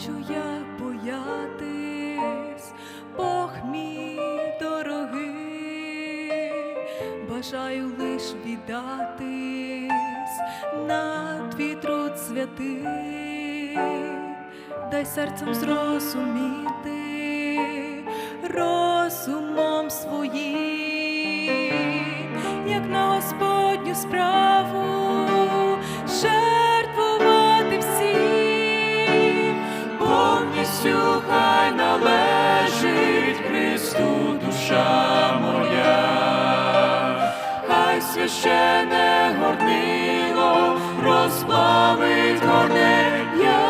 хочу я боятись, Бог мій дорогий, бажаю лиш віддатись на твій труд святий, дай серцем зрозуміти розумом своїм, як на Господню справу хай священе горнило розплавить горнея,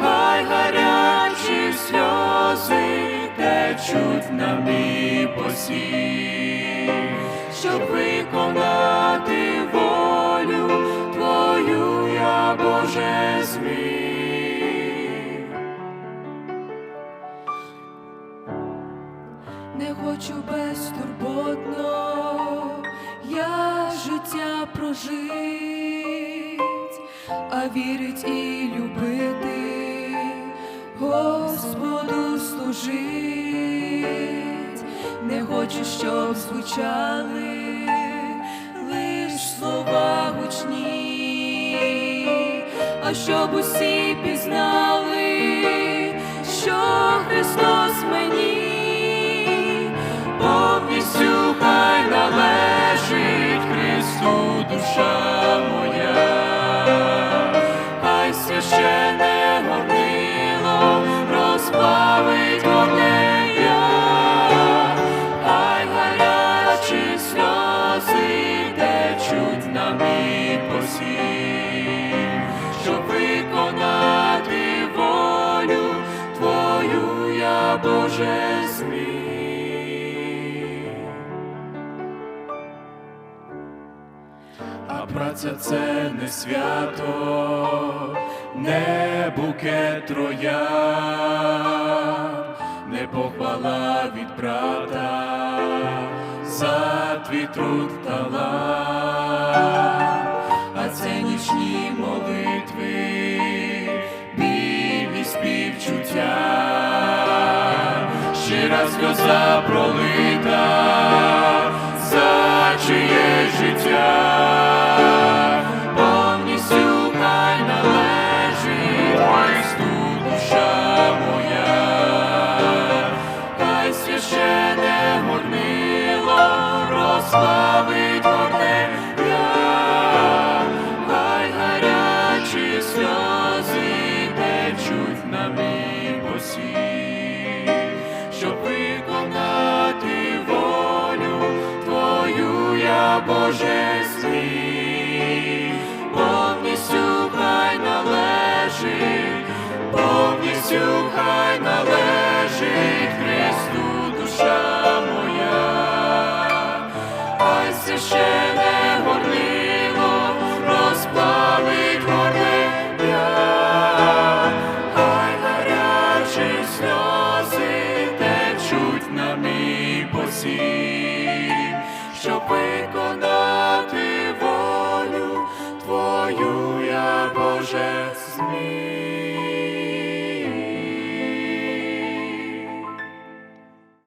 хай гарячі сльози течуть на мій посів, щоб виконати волю Твою, я Боже зміг. Не хочу безтурботно я життя прожить, а вірить і любити, Господу служить. Не хочу, щоб звучали лиш слова гучні, а щоб усі пізнали, щоб виконати волю Твою, я Боже зміг. А праця це не свято, не букет троян, не похвала від брата за твій труд талант, молитви, білі співчуття, щира сльоза пролита зміг, хай належить, повністю хай належить Христу душа моя, хай священе горнило розплавить горнея, хай гарячі сльози течуть на мій посів, щоб виконати Боже, смій.